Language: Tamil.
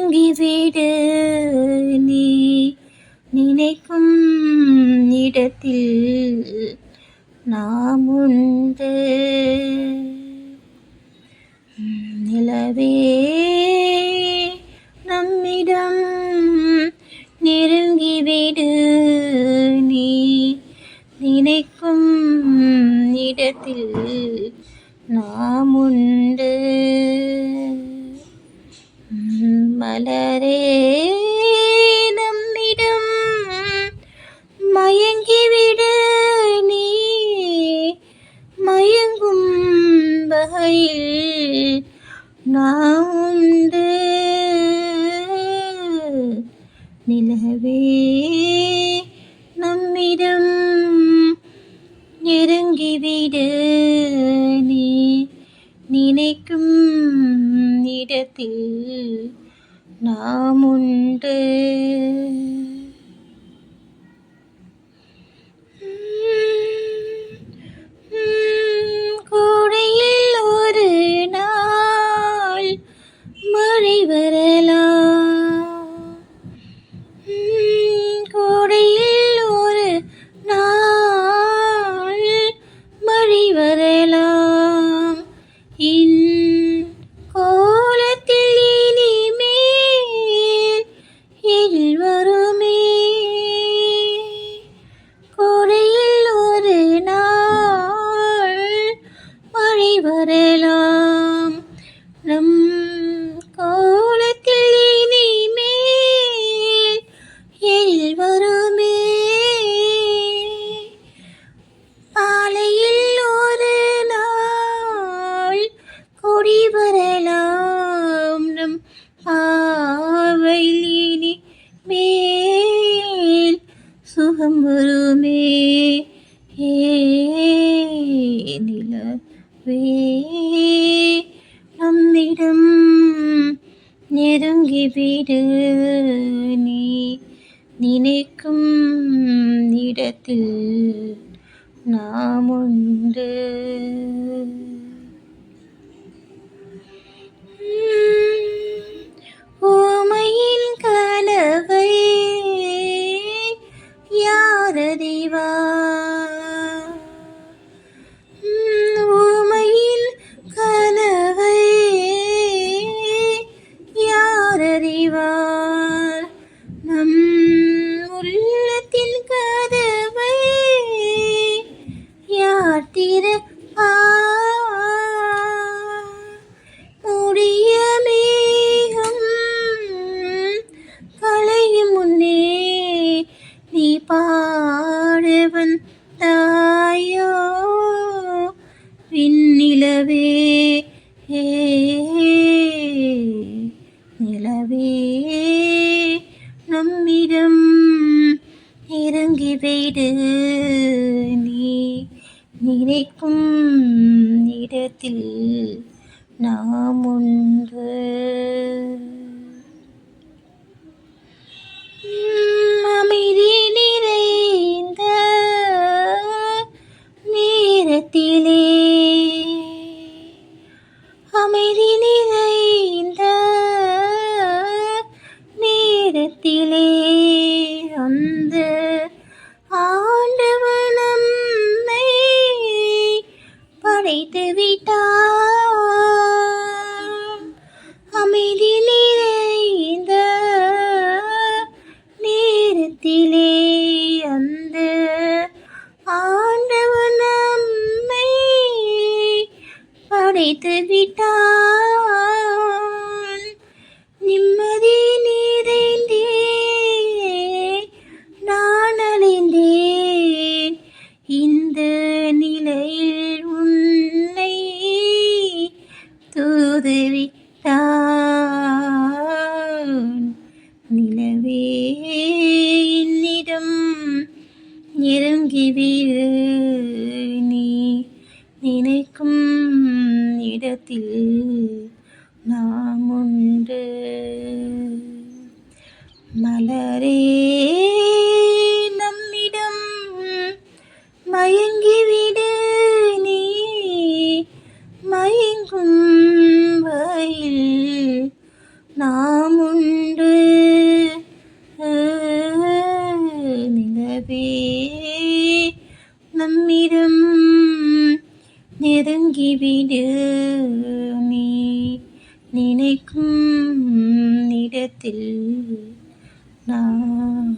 ஒதுங்கிவிடு நீ நினைக்கும் இடத்தில் நாம் உண்டு. நிலவே நம்மிடம் நெருங்கிவிடு நீ நினைக்கும் இடத்தில் நாம் உண்டு. மலரே நம்மிடம். மயங்கிவிட நீ. மயங்கும் வகையில் நான் உண்டு. நிலவே நம்மிடம். இறங்கிவிடு நீ. നിനക്കും നിരത്തിൽ നാമുണ്ട്. நம்மிடம் நெருங்கிவிடு நீ நினைக்கும் இடத்தில் நாம் உண்டு Mm-hmm. வீடு நீ நினைக்கும் இடத்தில் நாம் உண்டு. அமைதி செய்து விட்டார் நாமுண்டு. நிலவே நம்மிடம் நெருங்கிவிடு நீ நினைக்கும் இடத்தில் நான்